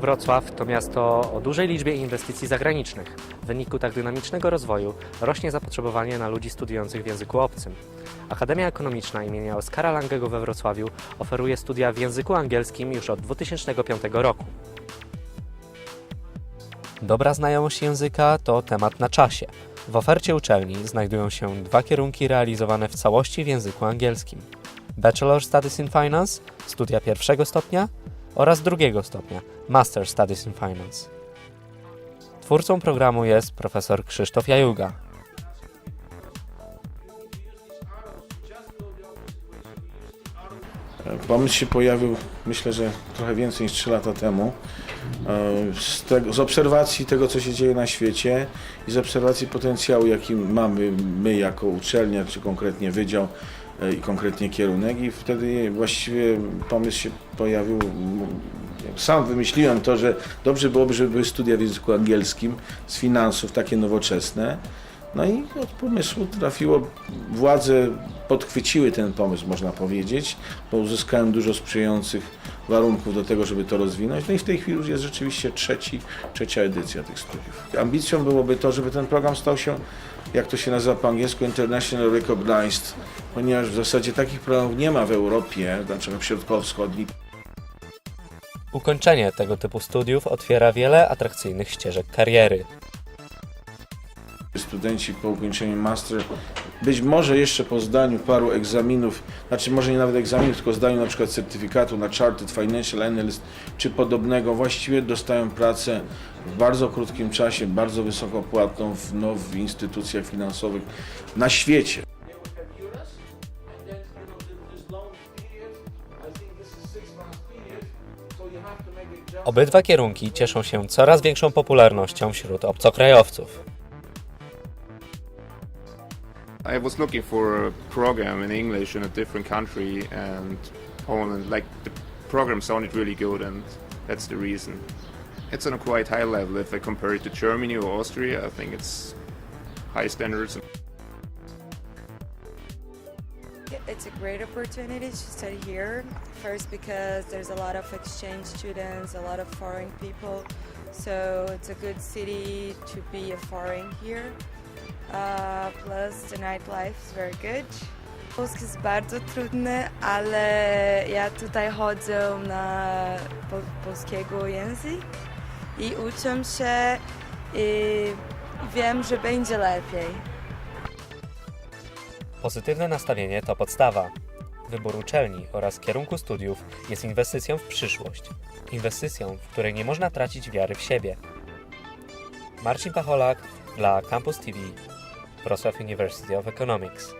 Wrocław to miasto o dużej liczbie inwestycji zagranicznych. W wyniku tak dynamicznego rozwoju rośnie zapotrzebowanie na ludzi studiujących w języku obcym. Akademia Ekonomiczna imienia Oskara Langego we Wrocławiu oferuje studia w języku angielskim już od 2005 roku. Dobra znajomość języka to temat na czasie. W ofercie uczelni znajdują się dwa kierunki realizowane w całości w języku angielskim. Bachelor Studies in Finance, studia pierwszego stopnia oraz drugiego stopnia, Master Studies in Finance. Twórcą programu jest profesor Krzysztof Jajuga. Pomysł się pojawił, myślę, że trochę więcej niż 3 lata temu. E, Z, tego, z obserwacji tego, co się dzieje na świecie i z obserwacji potencjału, jaki mamy my jako uczelnia, czy konkretnie wydział i konkretnie kierunek. I wtedy właściwie pomysł się pojawił. Sam wymyśliłem to, że dobrze byłoby, żeby były studia w języku angielskim z finansów, takie nowoczesne. No i od pomysłu trafiło, władze podchwyciły ten pomysł, można powiedzieć, bo uzyskałem dużo sprzyjających warunków do tego, żeby to rozwinąć. No i w tej chwili już jest rzeczywiście trzeci, trzecia edycja tych studiów. Ambicją byłoby to, żeby ten program stał się, jak to się nazywa po angielsku, international recognized, ponieważ w zasadzie takich programów nie ma w Europie, znaczy w środkowo-wschodniej. Ukończenie tego typu studiów otwiera wiele atrakcyjnych ścieżek kariery. Studenci po ukończeniu master, być może jeszcze po zdaniu paru egzaminów, znaczy może nie nawet egzaminów, tylko zdaniu na przykład certyfikatu na Chartered Financial Analyst czy podobnego, właściwie dostają pracę w bardzo krótkim czasie, bardzo wysoko płatną w, no, w instytucjach finansowych na świecie. Obydwa kierunki cieszą się coraz większą popularnością wśród obcokrajowców. I was looking for a program in English in a different country, and Poland, like the program sounded really good, and that's the reason. It's on a quite high level if I compare it to Germany or Austria. I think it's high standards. It's a great opportunity to study here. First, because there's a lot of exchange students, a lot of foreign people, so it's a good city to be a foreign here. Uh, plus, the nightlife is very good. Polski jest bardzo trudny, ale ja tutaj chodzę na po, polskiego język i uczę się i wiem, że będzie lepiej. Pozytywne nastawienie to podstawa. Wybór uczelni oraz kierunku studiów jest inwestycją w przyszłość. Inwestycją, w której nie można tracić wiary w siebie. Marcin Pacholak dla Campus TV, Wrocław University of Economics.